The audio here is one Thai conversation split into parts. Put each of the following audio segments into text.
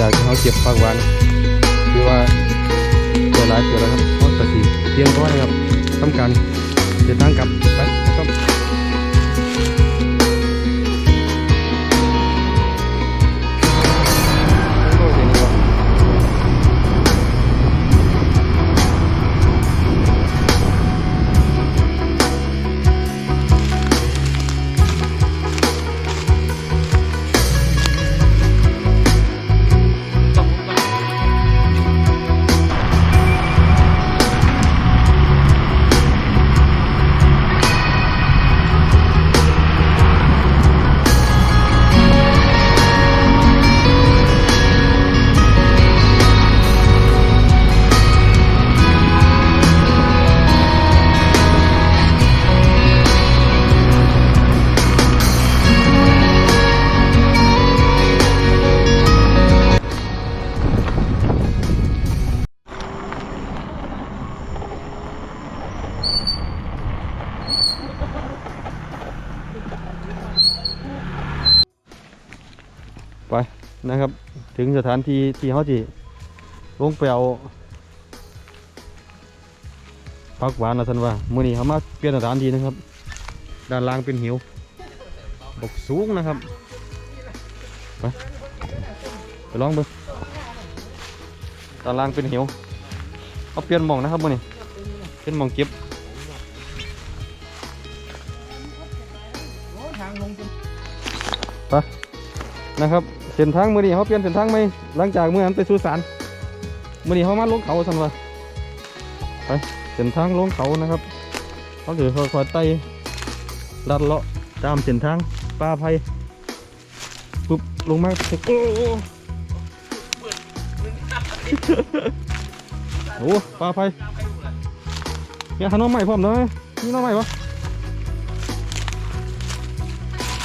จากที่เขาเก็บผักหวานคือว่าเจอหลายเจอแล้วครับเขาตัดสิเตรียมตัวนะครับทำการเดินทางกลับไป ไปนะครับ ถึงสถานที่ที่เขาจีลงไปเอาผักหวานนะท่านว่ามื่อนี้เขามาเปลี่ยนสถานที่นะครับ ด้านล่างเป็นหิวบกสูงนะครับ ไปไปลองดูด้านล่างเป็นหิวเขาเปลี่ยนมองนะครับมื่อนี้เป็นมองเก็บ นะครับเส้นทางมื่อนี้เขาเปลี่ยนเส้นทางไหมหลังจากเมื่อนั้นไปสุสานมื่อนี้เขามาลงเขาท่านว่าไปเส้นทางลงเขานะครับเขาถือค่อยๆไต่ลัดเลาะตามเส้นทางป่าไผ่ปุ๊บลงมาโอ้โหโอ้ป่าไผ่เนี่ยหาน้องใหม่พร้อมเลยมีน้องใหม่ปะ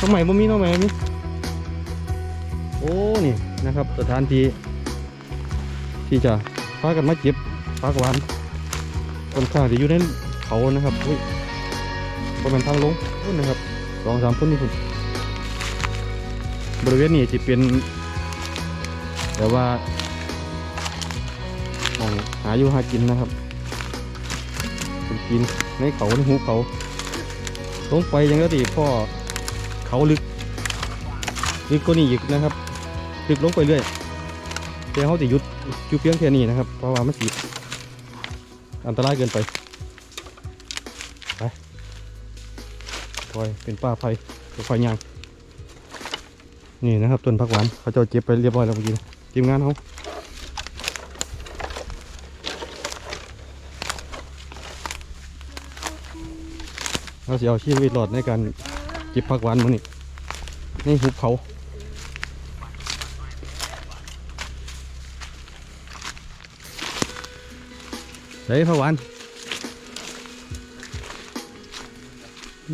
น้องใหม่บ่มีน้องใหม่บ่มี โอ้นี่นะครับ สถานที่ที่จะพากันมาเก็บผักหวานค่อนข้างจะอยู่ในเขานะครับอุ้ยประมาณทางลงนู่นนะครับสองสามพุ่นนี่พุ่นบริเวณนี้จะเป็นแต่ว่าหมองหาอยู่หากินนะครับเป็นกินในเขาในหูเขาลงไปยังก็ตีพ่อเขาลึกลึกกว่านี้อีกนะครับ ลึกลงไปเรื่อยแต่เขาจะยุดอยู่เพียงแค่นี้นะครับ เพราะว่ามันสีอันตรายเกินไป ไปปล่อยเป็นป่าไผ่ตัวไฟยาง นี่นะครับต้นผักหวานเขาจะเก็บไปเรียบร้อยแล้วเมื่อกี้ทีมงานเขาเราจะเอาชีวิตรอดในการเก็บผักหวานมันนี่ในหุบเขา ฮ้ยพระวาน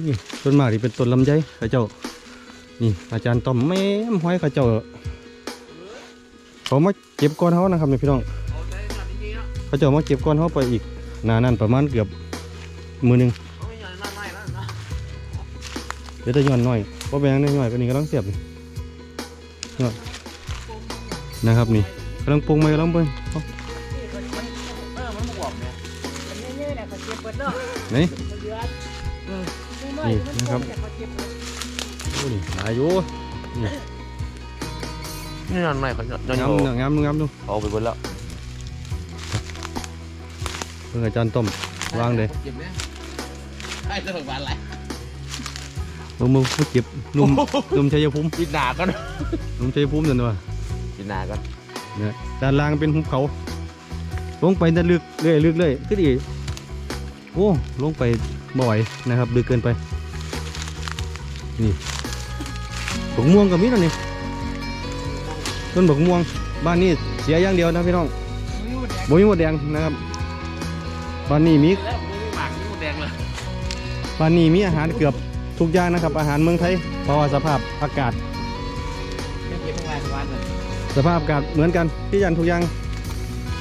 นี่ต้นมากที่เป็นต้นลำไยข้าเจ้า นี่ อาจารย์ต้อมแม่มห้อยข้าเจ้าเขามาเก็บก้อนเขานะครับเนี่ยพี่น้องข้าเจ้ามาเก็บก้อนเขาไปอีกนานั่นประมาณเกือบมือหนึ่งเดี๋ยวจะย้อนหน่อยเพราะแบงค์หน่อยก็นี่กำลังเสียบนะครับนี่กำลังปรุงไหมกำลังเบิ้ง ดเนาะนี่มันเดือดอืมนี่นะครับเขาเจ็บเปิดโอ้นี่หลายอยู่นี่นอนไม่เขานอนงามโยงามดูงามดูเอาไปหมดแล้วเพื่ออาจารย์ต้มวางเลยเจ็บเนี่ยไอ้เรื่องบ้านอะไรมึงมึงผู้เก็บหนุ่มหนุ่มชัยภูมิกินหนาก็หนุ่มชัยภูมินั่นวะกินหนาก็เนี่ยด้านล่างเป็นหุบเขาลงไปนั่นลึกเรื่อยลึกเรื่อยขึ้นอีกโอ้ลงไปบ่อยนะครับลึกเกินไป นี่บักม่วงกับมีนั่นนี่ต้นบักม่วงบ้านนี้เสียอย่างเดียวนะพี่น้องบ่มีหมดแดงนะครับบ้านนี้มีแล้วมือหมากนี่หมดแดงเลยบ้านนี้มีอาหารเกือบทุกอย่างนะครับ อาหารเมืองไทยเพราะว่าสภาพอากาศไม่เก็บทั้งวันทั้งวันเลยสภาพอากาศเหมือนกันที่ยันทุกอย่าง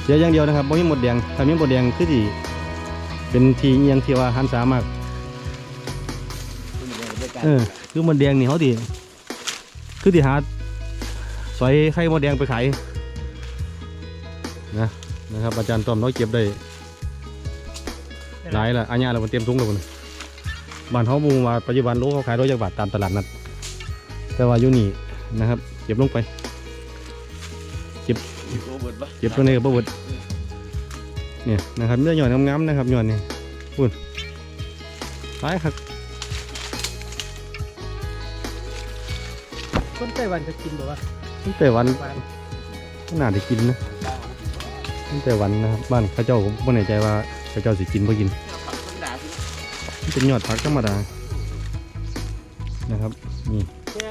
เสียอย่างเดียวนะครับบ่มีหมดแดงถ้ามีหมดแดงคือที่ เป็นทีเอียงที่ว่าหันสามากเออคือหมดแดงนี่เขาดีคือที่หาสอยไข่หมดแดงไปขายนะครับ อาจารย์ต้อมเราเก็บได้หลายละอันนี้เราเตรียมถุงแล้วพุ่นบ้านเขาบูมาปัจจุบันโลเขาขายร้อยจักบาทตามตลาดนัดแต่ว่าอยู่นี่นะครับ เก็บลงไปโรเบิร์ตปะเก็บตัวนี้กับประวัติ เนี่ยนะครับเนื้อหย่อนงามๆนะครับหย่อนนี่พุ่นหลายครับคนไต้หวันจะกินหรือวะตั้งแต่วันน่าได้กินนะตั้งแต่วันนะครับบ้านเข้าเจ้าผมไม่แน่ใจว่าเข้าเจ้าสิกินบ่กินผักธรรมดาสิมันเป็นยอดผักธรรมดานะครับนี่แต่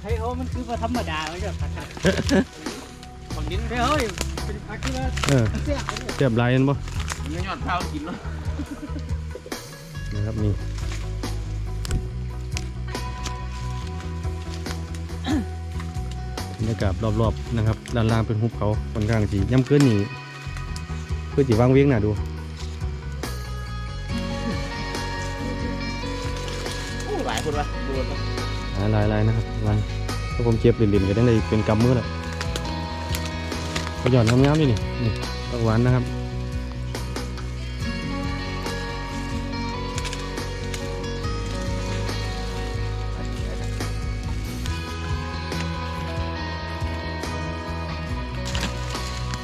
ไทยเขามันคือว่าธรรมดาไม่ใช่ผักครับบาง ดินไทยเขานี่เป็นผักที่ว่าเออเสี้ยอันนี้เทียบลายกันบ่เนื้อยอดเท้ากินเนาะนะครับนี่บรรยากาศรอบๆนะครับด้านล่างเป็นหุบเขาค่อนข้างสีย่ำเกินนี่เพื่อจีวางเวียงน่ะดูโอ้หลายคนวะโรเบิร์ตปะหลายหลายหลายนะครับวันถ้าผมเจ็บเหรียญๆก็ต้องได้เป็นกำมือแหละ ก็หย่อนงามๆนี่นี่นี่ผักหวานนะครับ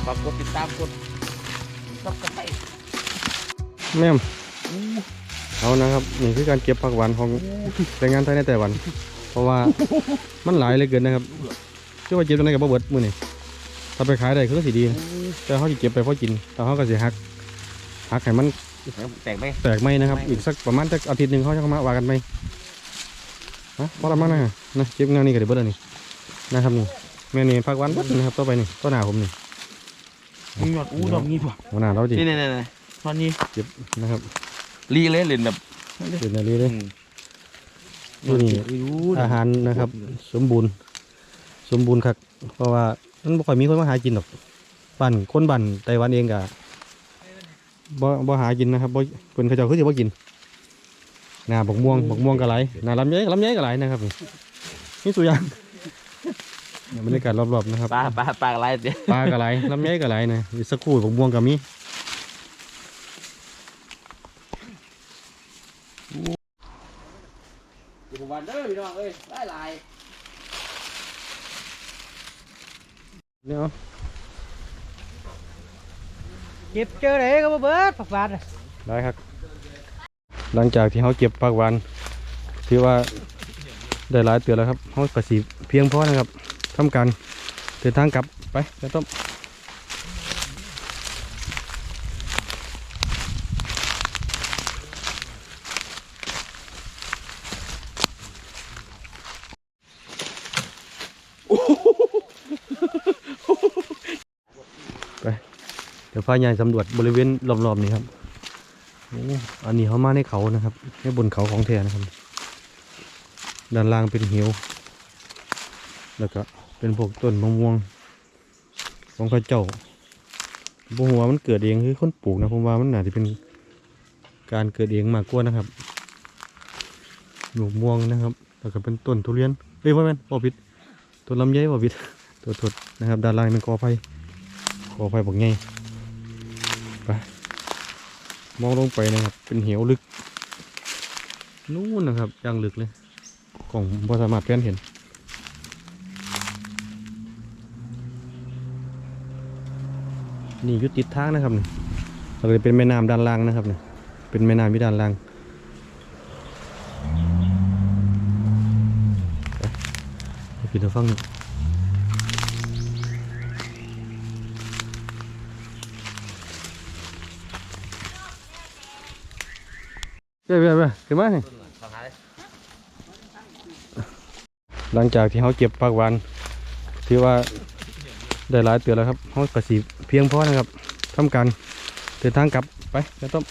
ฝากกดติดตามกดซับสไครต์แม่มเอานะครับนี่คือการเก็บผักหวานของแรงงานไทยในแต่วัน เพราะว่ามันหลายเหลยเกินนะครับเชื่อว่าเก็บตรงไหนกับบ่เบิดมื้อนี่ ถ้าไปขายได้คือสิดีนะแต่เขาจะเก็บไปเพราะกิน แต่เขาก็สิหักหักให้มันแตกไหมแตกไหมนะครับไม่อีกสักประมาณสักอาทิตย์หนึ่งเขาจะมาว่ากันไหมฮะพอละมั้งนะนะเก็บงานนี้ก็ได้เบิดแล้วนี่นะครับนี่แม่นี่ผักหวานเบิดนะครับต่อไปนี่ต้นหนาผมนี่มึงยอดอู้ดอกงี้ป่ะหัวหน้าเราดินี่นี่นี่ตอนนี้เก็บนะครับรีเลยเล่นแบบเป็นอะไรเลยนี่นี่อาหารนะครับ สมบูรณ์ สมบูรณ์ครับเพราะว่า มันบ่ค่อยมีคนมาหากินหรอกบ้านคนบ้านไต้หวันเองก็บ่บ่หากินนะครับบ่เพิ่นเขาเจ้าคือสิบ่กินหน้าบักม่วงบักม่วงก็หลายหน้าลำไยลำไยก็หลายนะครับนี่มีตัวอย่างเนี่ยบรรยากาศรอบๆนะครับปลาปลาปลาอะไรเดี๋ยวปลาก็หลายลำไยก็หลายนะอีกสักครู่บักม่วงก็มีอยู่วันเด้อพี่น้องเอ้ยหลายหลาย เนี่ยเอาเก็บเจอไหนก็บ่เบิดผักหวานน่ะได้ครับ หลังจากที่เขาเก็บผักหวานถือว่าได้หลายเตือนแล้วครับเขากระสีเพียงพอนะครับทำการเดินทางกลับไปแล้วต้ม ดี๋ยวพายายสำรวจบริเวณรอบๆนี้ครับอันนี้เขามาในเขานะครับในบนเขาของแท้นะครับ ด้านล่างเป็นเหวแล้วก็เป็นพวกต้นมะม่วงของข้าเจ้าผมว่ามันเกิดเองคือคนปลูกนะผมว่ามันน่าจะเป็นการเกิดเองมากกว่านะครับหนูม่วงนะครับแล้วก็เป็นต้นทุเรียนเอ้ยว่าแม่นบ่ผิดต้นลำไยบ่ผิดตัวทดนะครับ ด้านล่างเป็นกอไผ่กอไผ่บอกไง ไปมองลงไปนะครับ เป็นเหวลึก นู่นนะครับย่างลึกเลยกล่องพอสามารถเพื่อนเห็น นี่ยุติดทางนะครับนี่เราก็จะเป็นแม่น้ำด้านล่างนะครับนี่เป็นแม่น้ำที่ด้านล่างไปไปปิดตัวฟังนี่ เบ้เบ้ขึ้นมานี่หนหลังจากที่เขาเก็บผักหวานถือว่าได้หลายเตือนแล้วครับเขากระสีเพียงพอนะครับทำการเดินทางกลับไปแล้วต้ม